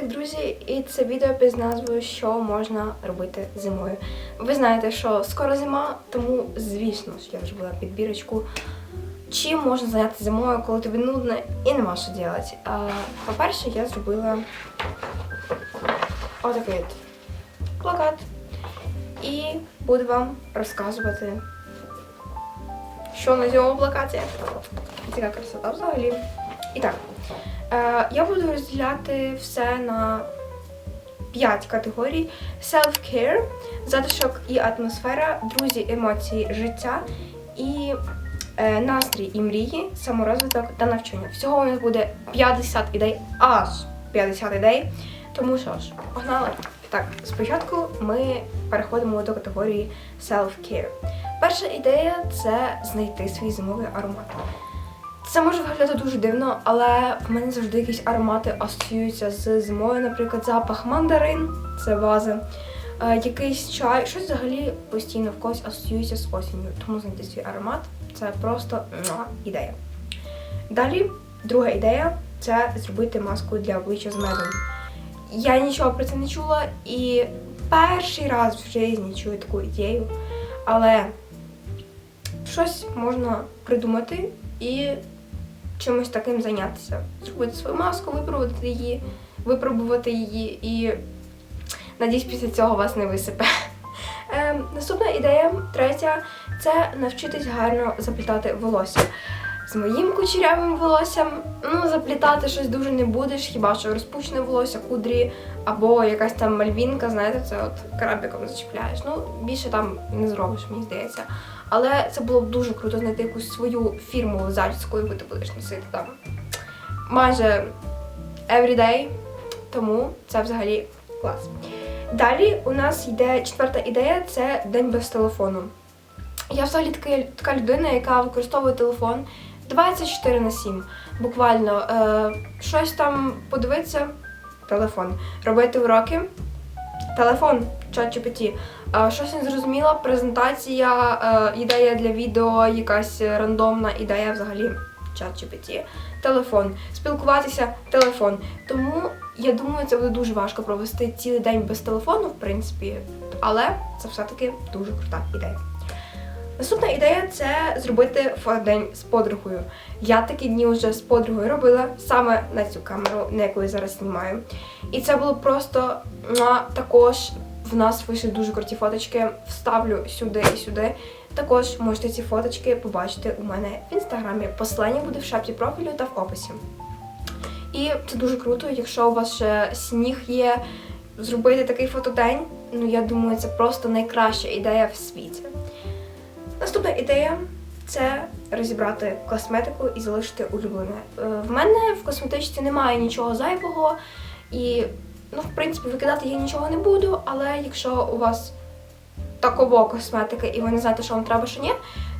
Привітик, друзі! І це відео під назвою Що можна робити зимою. Ви знаєте, що скоро зима, тому звісно я зробила підбірочку. Чим можна зайнятися зимою, коли тобі нудно і нема що робити. По-перше, я зробила отакий от плакат. І буду вам розказувати, що на цьому плакаті. Така красота взагалі. І так, я буду розділяти все на 5 категорій: self-care, затишок і атмосфера, друзі, емоції, життя і е, настрій і мрії, саморозвиток та навчання. Всього у нас буде 50 ідей, аж 50 ідей. Тому що ж, погнали. Так, спочатку ми переходимо до категорії self-care. Перша ідея це знайти свій зимовий аромат. Це може виглядати дуже дивно, але в мене завжди якісь аромати асоціюються з зимою, наприклад, запах мандарин, це база, е, якийсь чай, щось взагалі постійно в когось асоціюється з осінню. Тому знайти свій аромат це просто ідея. Далі, друга ідея це зробити маску для обличчя з медом. Я нічого про це не чула і перший раз в житті чую таку ідею, але щось можна придумати і чимось таким зайнятися. Зробити свою маску, випробувати її, випробувати її і надіюсь, після цього вас не висипе. Ем, наступна ідея, третя, це навчитись гарно заплітати волосся. З моїм кучерявим волоссям, ну, заплітати щось дуже не будеш, хіба що розпущене волосся, кудрі, або якась там мальвінка, знаєте, це от крабиком зачіпляєш. Ну, більше там не зробиш, мені здається. Але це було б дуже круто знайти якусь свою фірмову зачіску, яку ти будеш носити там майже everyday. Тому це взагалі клас. Далі у нас йде четверта ідея це день без телефону. Я взагалі така, така людина, яка використовує телефон 24 на 7. Буквально е, щось там подивитися, телефон. Робити уроки, телефон, чат GPT. Щось не зрозуміла, презентація, е, ідея для відео, якась рандомна ідея взагалі. Чат GPT, телефон, спілкуватися, телефон. Тому я думаю, це буде дуже важко провести цілий день без телефону, в принципі, але це все-таки дуже крута ідея. Наступна ідея це зробити фотодень з подругою. Я такі дні вже з подругою робила саме на цю камеру, на яку я зараз знімаю. І це було просто також в нас вийшли дуже круті фоточки. Вставлю сюди і сюди. Також можете ці фоточки побачити у мене в інстаграмі. Посилання буде в шапці профілю та в описі. І це дуже круто, якщо у вас ще сніг є, зробити такий фотодень. Ну я думаю, це просто найкраща ідея в світі. Наступна ідея це розібрати косметику і залишити улюблене. Е, В мене в косметичці немає нічого зайвого, і, ну, в принципі, викидати я нічого не буду, але якщо у вас такова косметика і ви не знаєте, що вам треба, що ні,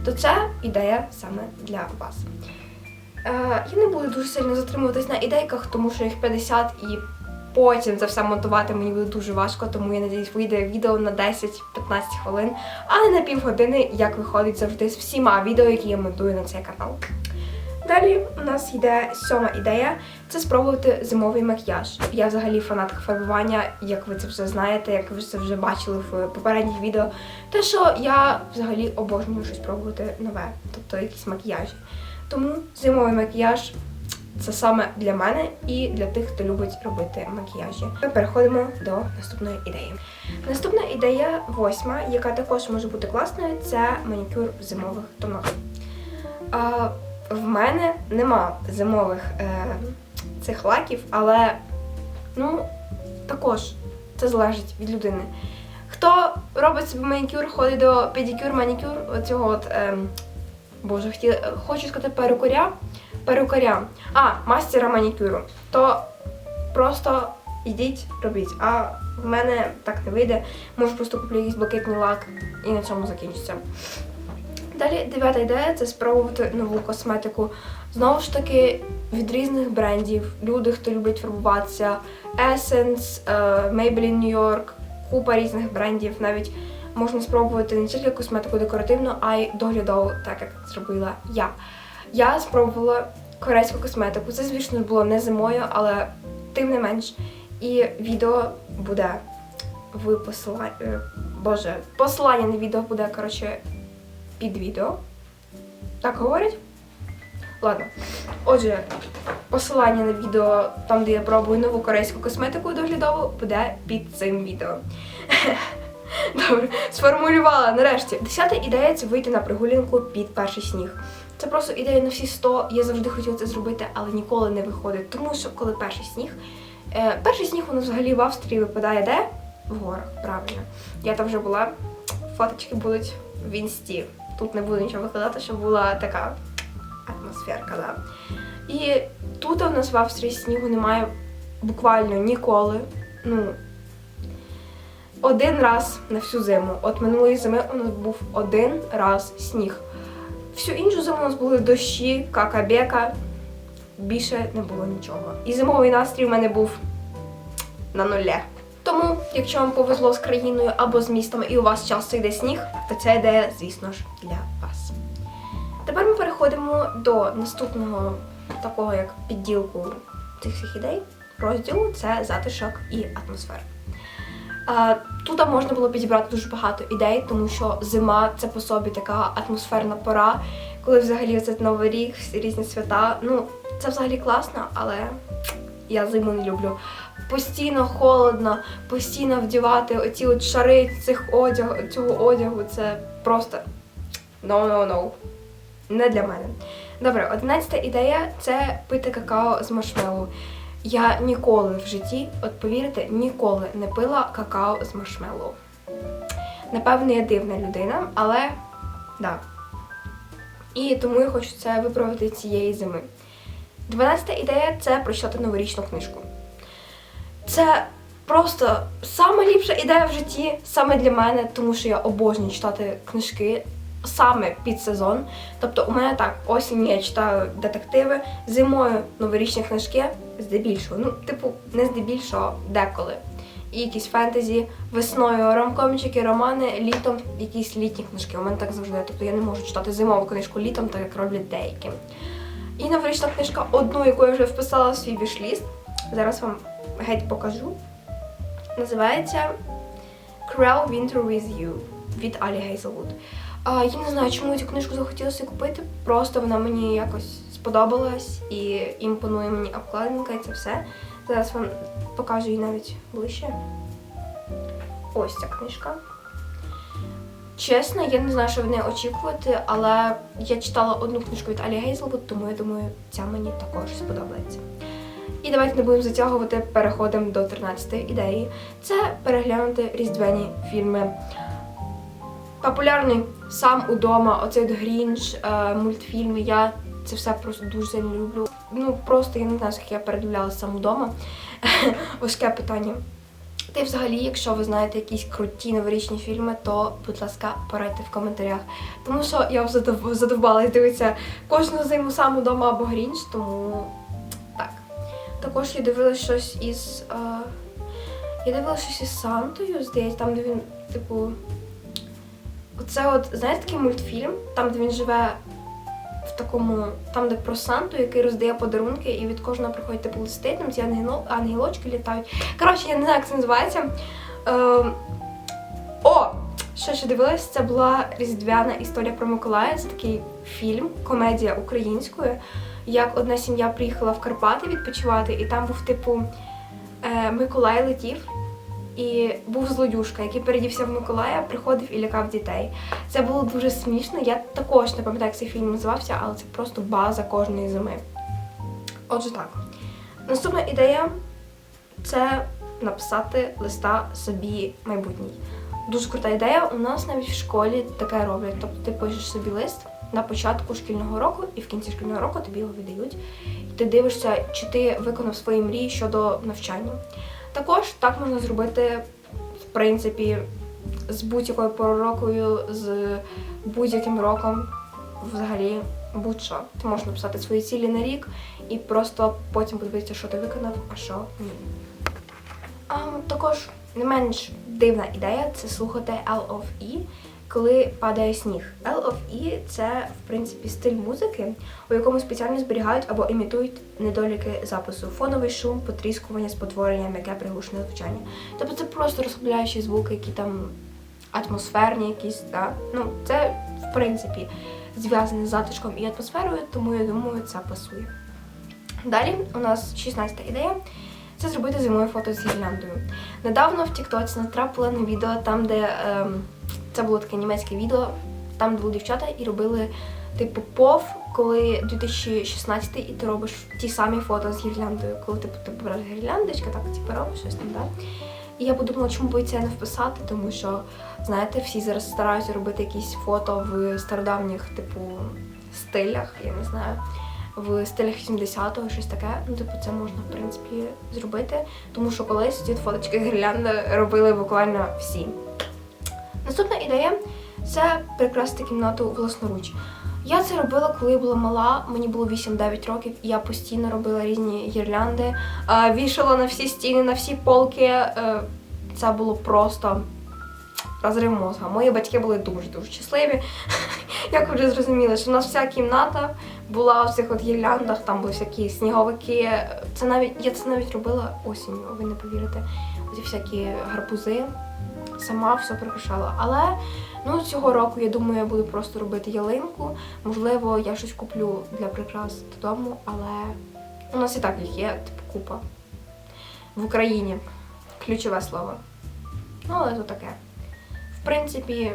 то це ідея саме для вас. Е, Я не буду дуже сильно затримуватись на ідейках, тому що їх 50 і потім це все монтувати мені буде дуже важко, тому я надіюсь, вийде відео на 10-15 хвилин, а не на півгодини, як виходить завжди з всіма відео, які я монтую на цей канал. Далі у нас йде сьома ідея це спробувати зимовий макіяж. Я взагалі фанатка фарбування, як ви це вже знаєте, як ви це вже бачили в попередніх відео. Те, що я взагалі обожнюю щось пробувати нове, тобто якісь макіяжі. Тому зимовий макіяж це саме для мене і для тих, хто любить робити макіяжі. Ми переходимо до наступної ідеї. Наступна ідея, восьма, яка також може бути класною, це манікюр в зимових тонах. В мене нема зимових е, цих лаків, але ну, також це залежить від людини. Хто робить собі манікюр, ходить до педикюр, манікюр, оцього от, е, боже, хотіла, хочу сказати перукаря, перукаря, а, мастера манікюру, то просто йдіть, робіть. А в мене так не вийде. Можу просто куплю якийсь блакитний лак і на цьому закінчиться. Далі дев'ята ідея це спробувати нову косметику. Знову ж таки, від різних брендів. Люди, хто любить фарбуватися, Essence, е, Maybelline New York, купа різних брендів. Навіть можна спробувати не тільки косметику декоративну, а й доглядову, так як зробила я. Я спробувала корейську косметику. Це, звісно, було не зимою, але тим не менш. І відео буде в посиланні. Боже, посилання на відео буде, коротше, під відео. Так говорять? Ладно. Отже, посилання на відео, там, де я пробую нову корейську косметику доглядову, буде під цим відео. Добре, сформулювала нарешті. Десята ідея це вийти на прогулянку під перший сніг. Це просто ідея на всі 100. Я завжди хотіла це зробити, але ніколи не виходить. Тому що коли перший сніг. Е, перший сніг нас взагалі в Австрії випадає де? В горах, правильно. Я там вже була. Фоточки будуть в інсті. Тут не буду нічого викладати, щоб була така атмосферка, да. І тут у нас в Австрії снігу немає буквально ніколи. Ну, один раз на всю зиму. От минулої зими у нас був один раз сніг. Всю іншу зиму у нас були дощі, кака-бека. Більше не було нічого. І зимовий настрій в мене був на нуле. Тому, якщо вам повезло з країною або з містом і у вас часто йде сніг, то ця ідея, звісно ж, для вас. Тепер ми переходимо до наступного такого як підділку цих всіх ідей. Розділу це затишок і атмосфера. Тут можна було підібрати дуже багато ідей, тому що зима це по собі така атмосферна пора, коли взагалі це новий рік, всі різні свята. Ну, це взагалі класно, але я зиму не люблю. Постійно холодно, постійно вдівати оці от шари цих одягу, цього одягу. Це просто no-no-no. Не для мене. Добре, одинадцята ідея це пити какао з маршмеллоу. Я ніколи в житті, от повірте, ніколи не пила какао з маршмеллоу. Напевно, я дивна людина, але да. І тому я хочу це виправити цієї зими. Дванадцята ідея це прочитати новорічну книжку. Це просто сама ліпша ідея в житті саме для мене, тому що я обожнюю читати книжки саме під сезон. Тобто, у мене так, осінь я читаю детективи, зимою новорічні книжки, здебільшого. Ну, типу, не здебільшого, деколи. І якісь фентезі, весною ромкомчики, романи, літом якісь літні книжки. У мене так завжди. Тобто я не можу читати зимову книжку літом, так як роблять деякі. І новорічна книжка, одну, яку я вже вписала в свій вішліст. Зараз вам геть покажу. Називається Крell Winter with You від Алі Гейзелвуд. Я не знаю, чому цю книжку захотілося купити. Просто вона мені якось сподобалась і імпонує мені обкладинка і це все. Зараз вам покажу її навіть ближче. Ось ця книжка. Чесно, я не знаю, що в неї очікувати, але я читала одну книжку від Алі Гейзелвуд, тому я думаю, ця мені також сподобається. І давайте не будемо затягувати, переходимо до 13-ї ідеї. Це переглянути різдвяні фільми. Популярний сам удома, оцей Грінч, е, мультфільми. Я це все просто дуже сильно люблю. Ну просто я не знаю, скільки я передивлялася сам удома. Важке питання. Та й взагалі, якщо ви знаєте якісь круті новорічні фільми, то, будь ласка, порадьте в коментарях. Тому що я задовбалась дивитися кожну зиму сам удома або Грінч, тому. Також я дивилася щось із. Е... Я дивилася щось із Сантою, здається, там, де він, типу. Оце от, знаєте, такий мультфільм, там, де він живе в такому, там, де про Санту, який роздає подарунки, і від кожного приходять типу листи, там ці ангело, ангелочки літають. Коротше, я не знаю, як це називається. Е, о! Що ще дивилась, це була різдвяна історія про Миколая. Це такий фільм, комедія українською. Як одна сім'я приїхала в Карпати відпочивати, і там був, типу, е, Миколай летів. І був злодюшка, який передівся в Миколая, приходив і лякав дітей. Це було дуже смішно. Я також не пам'ятаю, як цей фільм називався, але це просто база кожної зими. Отже, так. Наступна ідея це написати листа собі майбутній. Дуже крута ідея. У нас навіть в школі таке роблять. Тобто ти пишеш собі лист на початку шкільного року, і в кінці шкільного року тобі його віддають. І ти дивишся, чи ти виконав свої мрії щодо навчання. Також так можна зробити, в принципі, з будь-якою пророкою, з будь-яким роком, взагалі, будь-що. Ти можеш написати свої цілі на рік і просто потім подивитися, що ти виконав, а що ні. А, також не менш дивна ідея це слухати L of E коли падає сніг. L of E – це в принципі стиль музики, у якому спеціально зберігають або імітують недоліки запису, фоновий шум, потріскування, спотворення, м'яке приглушене звучання. Тобто це просто розслабляючі звуки, які там атмосферні якісь. Да? Ну, це в принципі зв'язане з затишком і атмосферою, тому я думаю, це пасує. Далі у нас 16 ідея. Це зробити зимою фото з гірляндою. Недавно в Тіктоці натрапила на відео там, де ем, це було таке німецьке відео, там були дівчата і робили типу пов, коли 2016 і ти робиш ті самі фото з гірляндою, коли типу ти береш гірляндочка, так типу робиш щось там, да? І я подумала, чому би це не вписати, тому що, знаєте, всі зараз стараються робити якісь фото в стародавніх, типу, стилях, я не знаю, в стилях 80-го, щось таке. Ну, типу, це можна, в принципі, зробити. Тому що колись ці фоточки гірлянди робили буквально всі. Наступна ідея це прикрасити кімнату власноруч. Я це робила, коли була мала, мені було 8-9 років, і я постійно робила різні гірлянди, вішала на всі стіни, на всі полки. Е, Це було просто розрив мозга. Мої батьки були дуже-дуже щасливі. Як вже зрозуміли, що в нас вся кімната була в цих от гірляндах, там були всякі сніговики. Це навіть я це навіть робила осінню, ви не повірите. Оці всякі гарбузи. Сама все прикрашала. Але ну цього року я думаю, я буду просто робити ялинку. Можливо, я щось куплю для прикрас додому, але у нас і так їх є, типу купа. В Україні ключове слово. Ну, але то таке. В принципі,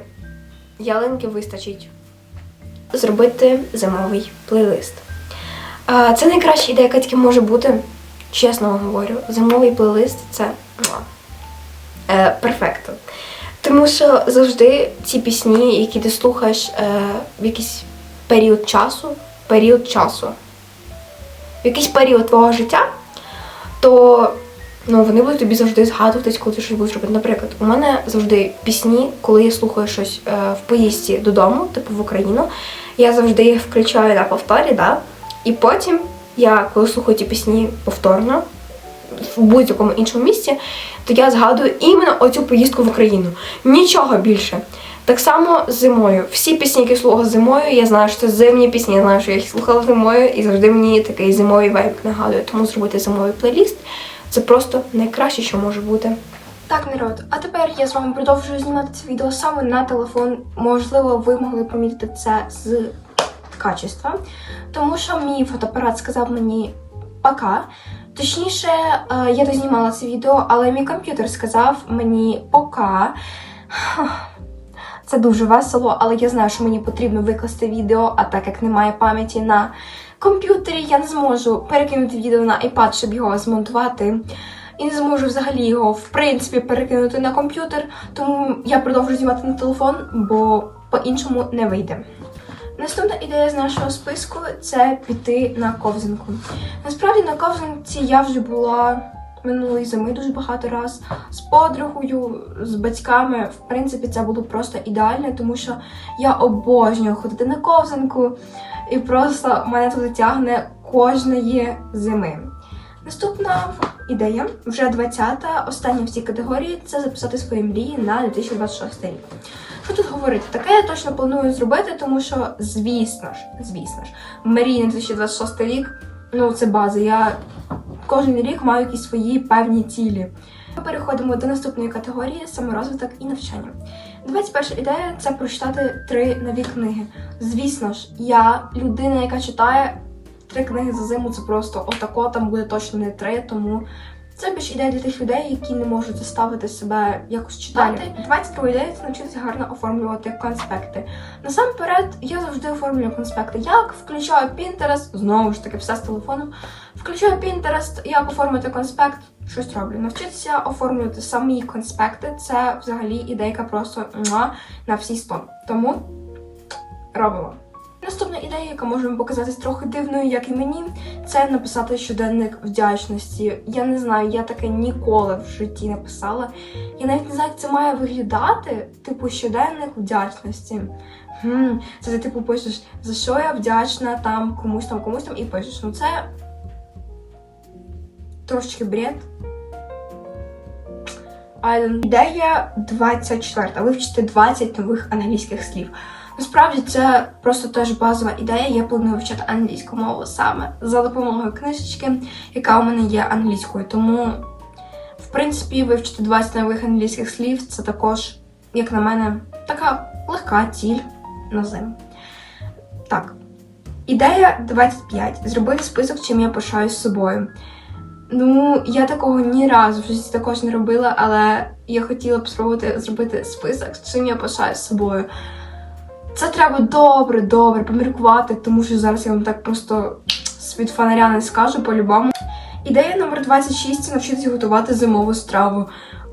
ялинки вистачить зробити зимовий плейлист. Це найкраща ідея, яка тільки може бути. Чесно вам говорю, зимовий плейлист це е, перфекто. Тому що завжди ці пісні, які ти слухаєш е, в якийсь період часу, період часу, в якийсь період твого життя, то ну, вони будуть тобі завжди згадуватись, коли ти щось будеш робити. Наприклад, у мене завжди пісні, коли я слухаю щось е, в поїзді додому, типу в Україну, я завжди їх включаю на повторі, да? і потім я, коли слухаю ті пісні повторно, в будь-якому іншому місці, то я згадую іменно оцю поїздку в Україну. Нічого більше. Так само зимою. Всі пісні, які слухала зимою, я знаю, що це зимні пісні, я знаю, що я їх слухала зимою, і завжди мені такий зимовий вайб нагадує. Тому зробити зимовий плейліст це просто найкраще, що може бути. Так, народ, а тепер я з вами продовжую знімати це відео саме на телефон. Можливо, ви могли помітити це з качества, тому що мій фотоапарат сказав мені пока. Точніше, е, я дознімала це відео, але мій комп'ютер сказав мені пока. Це дуже весело, але я знаю, що мені потрібно викласти відео, а так як немає пам'яті на комп'ютері, я не зможу перекинути відео на iPad, щоб його змонтувати. І не зможу взагалі його, в принципі, перекинути на комп'ютер, тому я продовжу знімати на телефон, бо по-іншому не вийде. Наступна ідея з нашого списку це піти на ковзанку. Насправді на ковзанці я вже була минулої зими дуже багато раз з подругою, з батьками. В принципі, це було просто ідеально, тому що я обожнюю ходити на ковзанку, і просто мене туди тягне кожної зими. Наступна ідея, вже 20-та, остання в цій категорії це записати свої мрії на 2026 рік. Що тут говорити? Таке я точно планую зробити, тому що, звісно ж, звісно ж, мрії на 2026 рік ну це база. Я кожен рік маю якісь свої певні цілі. Ми переходимо до наступної категорії саморозвиток і навчання. 21 ідея це прочитати три нові книги. Звісно ж, я людина, яка читає три книги за зиму, це просто отако, там буде точно не три, тому це більш ідея для тих людей, які не можуть заставити себе якось читати. 22 ідея це навчитися гарно оформлювати конспекти. Насамперед, я завжди оформлюю конспекти. Як включаю Pinterest, знову ж таки, все з телефоном. Включаю Pinterest, як оформити конспект, щось роблю. Навчитися оформлювати самі конспекти це взагалі ідейка просто на всі 100. Тому робимо. Наступна ідея, яка може вам показатись трохи дивною, як і мені, це написати щоденник вдячності. Я не знаю, я таке ніколи в житті не писала. Я навіть не знаю, як це має виглядати, типу щоденник вдячності. Хм, Це ти типу пишеш, за що я вдячна там комусь там, комусь там, і пишеш. Ну це трошечки бред. Ідея 24. Вивчити 20 нових англійських слів. Насправді це просто теж базова ідея. Я планую вивчати англійську мову саме за допомогою книжечки, яка у мене є англійською. Тому, в принципі, вивчити 20 нових англійських слів це також, як на мене, така легка ціль на зиму. Так. Ідея 25. Зробити список, чим я пишаюсь собою. Ну, я такого ні разу в житті також не робила, але я хотіла б спробувати зробити список, чим я пишаюсь собою. Це треба добре, добре поміркувати, тому що зараз я вам так просто з-під фонаря не скажу по-любому. Ідея номер 26 це навчитися готувати зимову страву.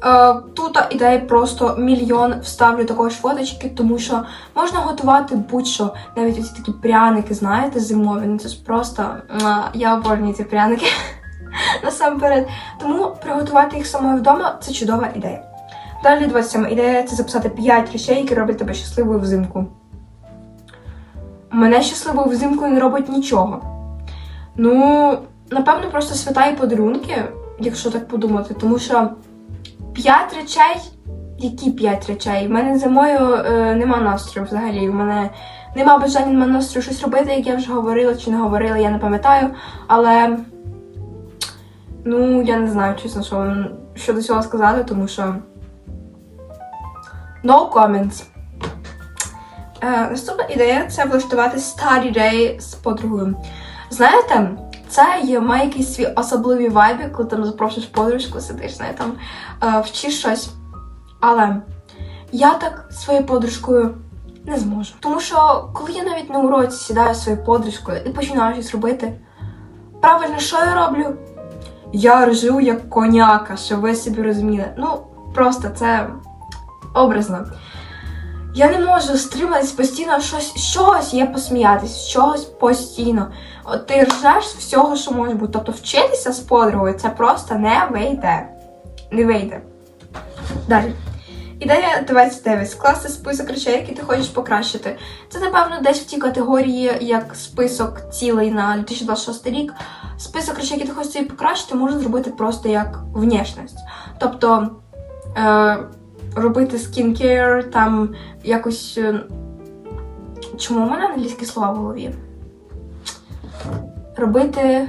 Е, тут ідеї просто мільйон вставлю також фоточки, тому що можна готувати будь-що, навіть оці такі пряники, знаєте, зимові. Ну це ж просто я обожнюю ці пряники насамперед. Тому приготувати їх самою вдома це чудова ідея. Далі 27 ідея це записати 5 речей, які роблять тебе щасливою взимку. Мене щасливою взимку не робить нічого. Ну, напевно, просто свята і подарунки, якщо так подумати, тому що 5 речей. Які 5 речей? У мене зимою е, нема настрою взагалі. У мене нема бажання, нема настрою щось робити, як я вже говорила чи не говорила, я не пам'ятаю. Але ну, я не знаю, чесно, що, вам щодо цього сказати, тому що. No comments. Е, наступна ідея це влаштувати study day з подругою. Знаєте, це є, має якийсь свій особливий вайбі, коли там запрошуєш подружку, сидиш, знає, там е, вчиш щось. Але я так своєю подружкою не зможу. Тому що коли я навіть на уроці сідаю зі своєю подружкою і починаю щось робити, правильно, що я роблю? Я ржу як коняка, щоб ви собі розуміли. Ну, просто це образно. Я не можу стриматись постійно щось, чогось є посміятись, з чогось постійно. От ти ржеш всього, що може бути. Тобто вчитися з подругою це просто не вийде. Не вийде. Далі. Ідея 29. Скласти список речей, які ти хочеш покращити. Це, напевно, десь в тій категорії, як список цілий на 2026 рік. Список речей, які ти хочеш покращити, можна зробити просто як внешність. Тобто е, робити скінкер, там якось. е, Чому у мене англійські слова в голові? Робити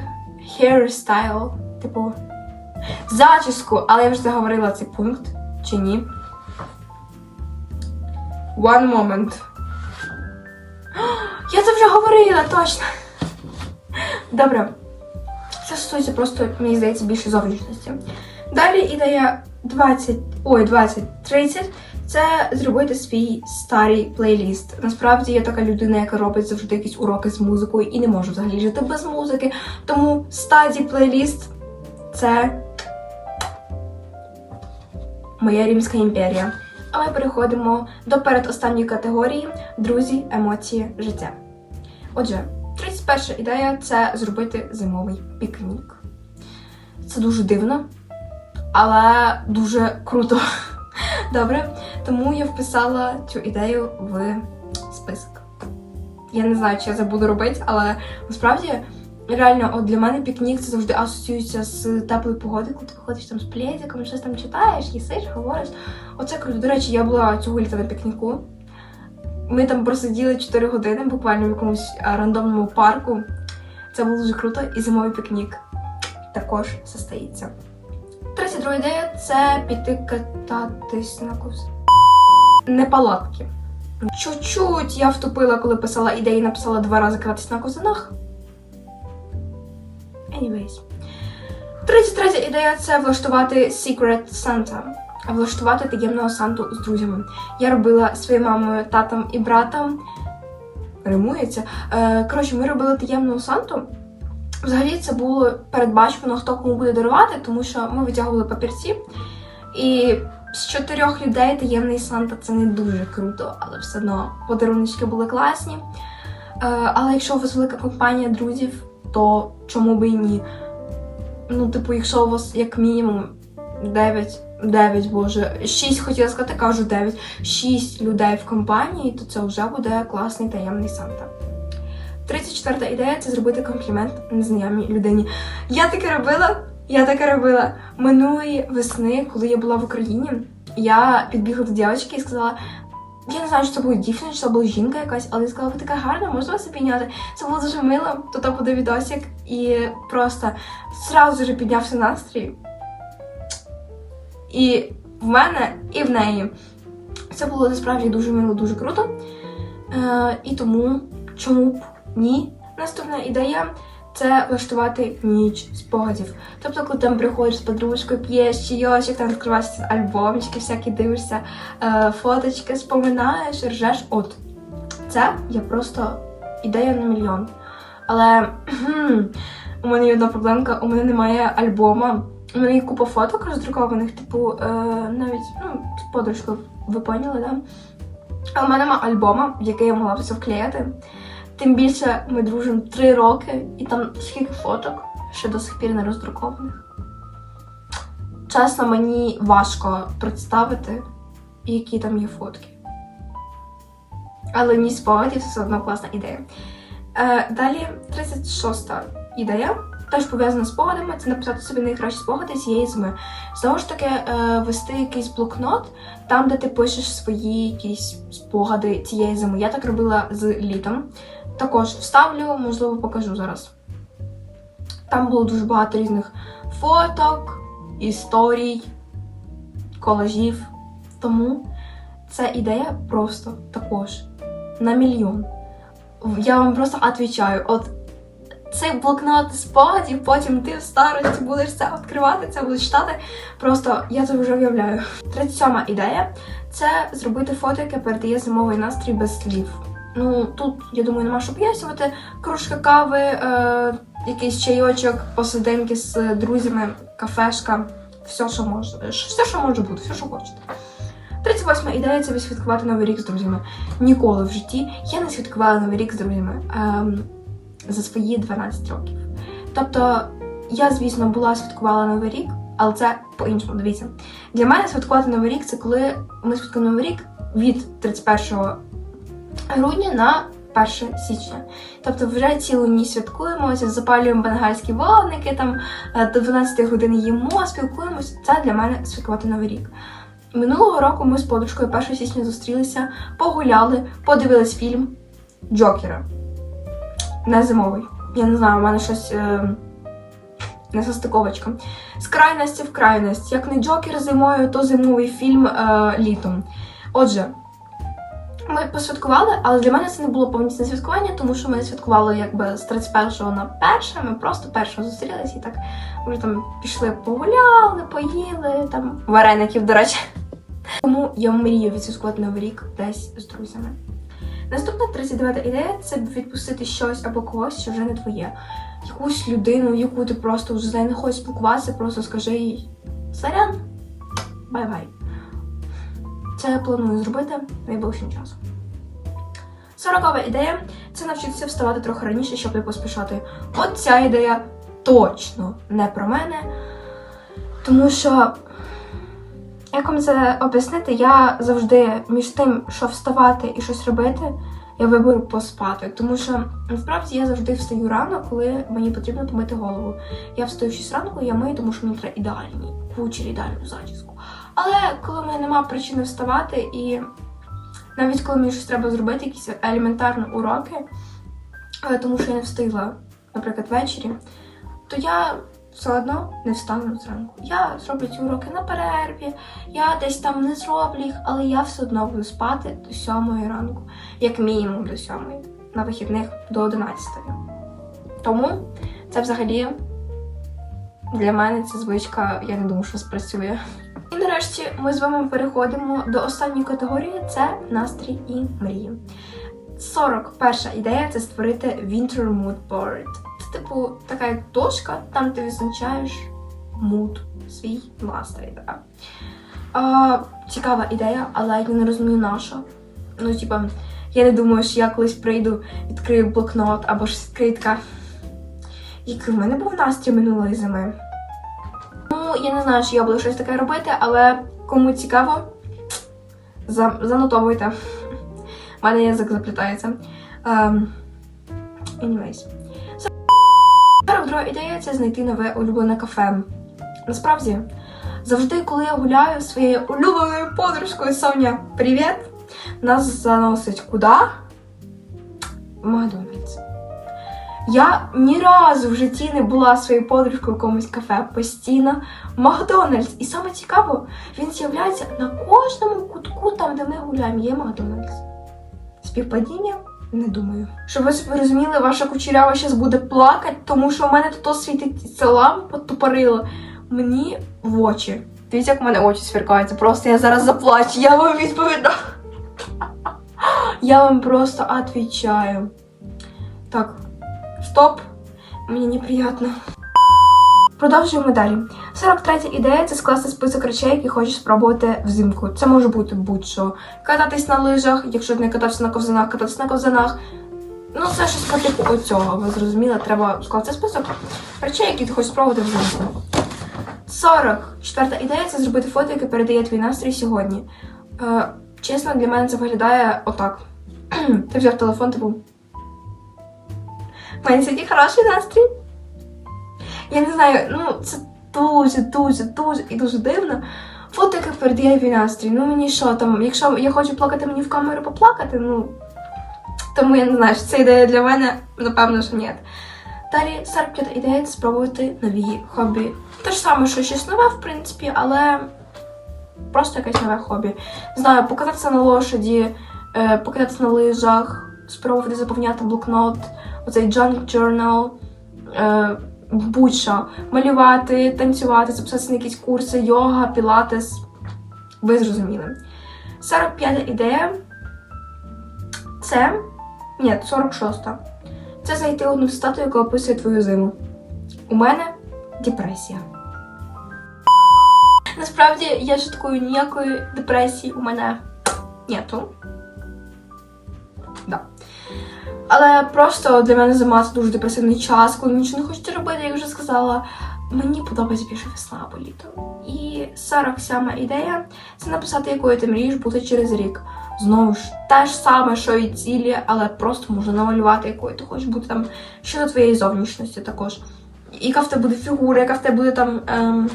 hairstyle, типу зачіску, але я вже заговорила цей пункт, чи ні? One moment. Я це вже говорила, точно. Добре. Це стосується просто, мені здається, більше зовнішності. Далі ідея 20, ой, 20, 30 це зробити свій старий плейліст. Насправді я така людина, яка робить завжди якісь уроки з музикою і не можу взагалі жити без музики. Тому стадій плейліст це моя Римська імперія. А ми переходимо до передостанньої категорії друзі, емоції, життя. Отже, 31 ідея це зробити зимовий пікнік. Це дуже дивно, але дуже круто. Добре, тому я вписала цю ідею в список. Я не знаю, чи я це буду робити, але насправді реально, от для мене пікнік це завжди асоціюється з теплою погодою, коли ти виходиш там з пледиком, щось там читаєш, їсиш, говориш. Оце круто. До речі, я була цього літа на пікніку. Ми там просиділи 4 години, буквально в якомусь рандомному парку. Це було дуже круто, і зимовий пікнік також состоїться. 32 ідея це піти кататись на кус. Не палатки. Чуть-чуть я втопила, коли писала ідеї, написала два рази кататись на козинах. Anyways. 33 ідея це влаштувати Secret Santa. Влаштувати таємного Санту з друзями. Я робила своєю мамою, татом і братом. Римується. Е, коротше, ми робили таємну Санту. Взагалі це було передбачено, хто кому буде дарувати, тому що ми витягували папірці. І з чотирьох людей таємний Санта це не дуже круто, але все одно подарунки були класні. Е, але якщо у вас велика компанія друзів, то чому би і ні? Ну, типу, якщо у вас як мінімум 9, 9, боже, 6 хотіла сказати, кажу 9, 6 людей в компанії, то це вже буде класний таємний Санта. 34 ідея це зробити комплімент незнайомій людині. Я таке робила Я таке робила минулої весни, коли я була в Україні. Я підбігла до дівчинки і сказала. Я не знаю, чи це була дівчина, чи це була жінка якась, але я сказала, ви така гарна, можна вас обійняти? Це було дуже мило, то то буде відосик, і просто зразу ж піднявся настрій. І в мене, і в неї. Це було насправді дуже мило, дуже круто. Е, і тому чому б ні? Наступна ідея це влаштувати ніч спогадів. Тобто, коли там приходиш з подружкою, п'єш чайочок, там відкриваєшся альбомчики, всякі дивишся, е, фоточки, споминаєш, ржеш. От це я просто ідея на мільйон. Але у мене є одна проблемка, у мене немає альбома. У мене є купа фоток роздрукованих, типу, е, навіть ну, з подружкою, ви поняли, да? А у мене немає альбома, в який я могла б це вклеїти. Тим більше ми дружимо три роки, і там скільки фоток ще до сих пір не роздрукованих. Чесно, мені важко представити, які там є фотки. Але ні спогадів це все одно класна ідея. Е, далі 36-та ідея. Теж пов'язана з спогадами, це написати собі найкращі спогади цієї зими. Знову ж таки, е, вести якийсь блокнот, там, де ти пишеш свої якісь спогади цієї зими. Я так робила з літом. Також вставлю, можливо, покажу зараз. Там було дуже багато різних фоток, історій, колажів. Тому ця ідея просто також на мільйон. Я вам просто відповідаю, от цей блокнот спогадів, потім ти в старості будеш це відкривати, це будеш читати. Просто я це вже уявляю. 37 ідея це зробити фото, яке передає зимовий настрій без слів. Ну тут я думаю, нема що пояснювати. Кружка кави, е, якийсь чайочок, посиденьки з друзями, кафешка, все, що може, все, що може бути, все, що хочете. 38 ідея це відсвяткувати Новий рік з друзями. Ніколи в житті я не святкувала Новий рік з друзями ем, за свої 12 років. Тобто, я, звісно, була святкувала Новий рік, але це по-іншому. Дивіться. Для мене святкувати Новий рік це коли ми святкуємо Новий рік від 31 грудня на 1 січня. Тобто вже цілу ніч святкуємося, запалюємо бенгальські вогники, там е, до 12 години їмо, спілкуємося. Це для мене святкувати Новий рік. Минулого року ми з подружкою 1 січня зустрілися, погуляли, подивились фільм Джокера. Не зимовий. Я не знаю, у мене щось е, не состиковочка. З крайності в крайність. Як не Джокер зимою, то зимовий фільм е, літом. Отже, ми посвяткували, але для мене це не було повністю святкування, тому що ми святкували якби з 31 на 1, ми просто першого зустрілися і так вже там пішли погуляли, поїли, там вареників, до речі. Тому я мрію відсвяткувати новий рік десь з друзями. Наступна 39-та ідея це відпустити щось або когось, що вже не твоє. Якусь людину, яку ти просто вже не хочеш спілкуватися, просто скажи їй сорян, бай-бай. Це я планую зробити найближчим часом. Сорокова ідея це навчитися вставати трохи раніше, щоб не поспішати. От ця ідея точно не про мене. Тому що, як вам це об'яснити, я завжди між тим, що вставати і щось робити, я виберу поспати. Тому що насправді я завжди встаю рано, коли мені потрібно помити голову. Я встаю в 6 ранку, я мию, тому що мені треба ідеальні, кучер ідеальну зачіску. Але коли в мене немає причини вставати, і навіть коли мені щось треба зробити, якісь елементарні уроки, е, тому що я не встигла, наприклад, ввечері, то я все одно не встану зранку. Я зроблю ці уроки на перерві, я десь там не зроблю їх, але я все одно буду спати до 7 ранку, як мінімум до 7, на вихідних до 11. Тому це взагалі для мене ця звичка, я не думаю, що спрацює. І нарешті ми з вами переходимо до останньої категорії це настрій і мрії. 41 ідея це створити Winter Mood Board. Це типу така як дошка, там ти визначаєш муд, свій настрій. Да. А, цікава ідея, але я не розумію на що. Ну, типа, я не думаю, що я колись прийду, відкрию блокнот або ж така. Який в мене був настрій минулої зими. Я не знаю, чи я буду щось таке робити, але кому цікаво, за- занотовуйте. У мене язик заплітається. Um, anyways. Друга ідея це знайти нове улюблене кафе. Насправді, завжди, коли я гуляю своєю улюбленою подружкою Соня, привіт! Нас заносить куди? В Макдональдс. Я ні разу в житті не була своєю подружкою в якомусь кафе, постійно Макдональдс. І саме цікаво, він з'являється на кожному кутку, там, де ми гуляємо, є Макдональдс. Співпадіння? Не думаю. Щоб ви собі розуміли, ваша кучерява зараз буде плакати, тому що в мене тут світить ця лампа тупорила мені в очі. Дивіться, як в мене очі сверкаються. Просто я зараз заплачу, я вам відповідаю. Я вам просто отвечаю. Так, стоп. Мені неприємно. Продовжуємо далі. 43 ідея це скласти список речей, які хочеш спробувати взимку. Це може бути будь-що. Кататись на лижах, якщо ти не катався на ковзанах, кататись на ковзанах. Ну, це щось по типу оцього. Ви зрозуміли, треба скласти список речей, які ти хочеш спробувати взимку. 44 ідея це зробити фото, яке передає твій настрій сьогодні. Е, чесно, для мене це виглядає отак. ти взяв телефон, типу. Мене сьогодні хороший настрій. Я не знаю, ну це дуже, дуже, і дуже дивно. Фото, яке передає твій настрій. Ну мені що там, якщо я хочу плакати мені в камеру поплакати, ну. Тому я не знаю, що це ідея для мене, напевно, що ні. Далі 45 ідея спробувати нові хобі. Те ж саме, що щось нове, в принципі, але просто якесь нове хобі. Не знаю, покататися на лошаді, е, покататися на лижах, спробувати заповняти блокнот, оцей junk journal, е, будь-що. Малювати, танцювати, записатися на якісь курси, йога, пілатес. Ви зрозуміли. 45-та ідея це. Ні, 46-та. Це знайти одну цитату, яка описує твою зиму. У мене депресія. Насправді я шуткую ніякої депресії у мене нету. Да. Але просто для мене зима це дуже депресивний час, коли нічого не хочеться робити, як вже сказала. Мені подобається більше весна або літо. І 47 ідея це написати, якою ти мрієш бути через рік. Знову ж те ж саме, що і цілі, але просто можна намалювати, якою ти хочеш бути там щодо твоєї зовнішності також. Яка в тебе буде фігура, яка в тебе буде там ем,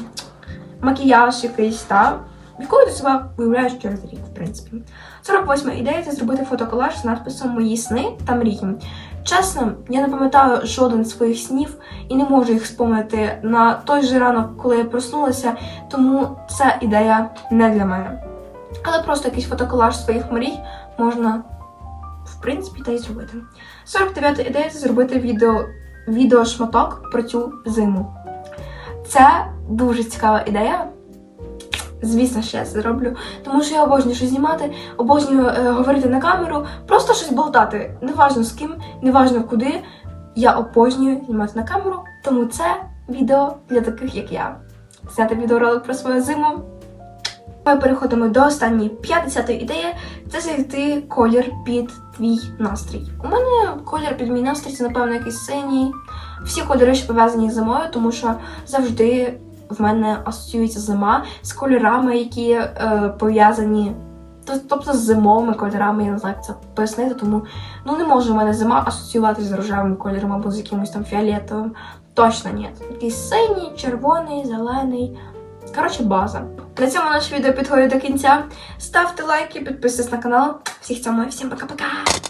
макіяж якийсь, та? Ти себе виявляєш через рік, в принципі. 48 ідея це зробити фотоколаж з надписом Мої сни та мрії. Чесно, я не пам'ятаю жоден з своїх снів і не можу їх спомнити на той же ранок, коли я проснулася, тому ця ідея не для мене. Але просто якийсь фотоколаж своїх мрій можна, в принципі, та й зробити. 49 ідея це зробити відео, відеошматок про цю зиму. Це дуже цікава ідея. Звісно, я це зроблю, тому що я обожнюю щось знімати, обожнюю е, говорити на камеру, просто щось болтати. Неважно з ким, неважно куди. Я обожнюю знімати на камеру, тому це відео для таких, як я. Зняти відеоролик про свою зиму. Ми переходимо до останньої 50 ідеї. Це знайти колір під твій настрій. У мене колір під мій настрій це, напевно, якийсь синій. Всі кольори ще пов'язані з зимою, тому що завжди в мене асоціюється зима з кольорами, які е, пов'язані. Тобто з зимовими кольорами, я не знаю, як це пояснити, тому ну не може в мене зима асоціюватися з рожевим кольором або з якимось там фіолетовим. Точно ні. Якийсь синій, червоний, зелений. Коротше, база. На цьому наше відео підходить до кінця. Ставте лайки, підписуйтесь на канал. Всіх цьому, всім пока-пока!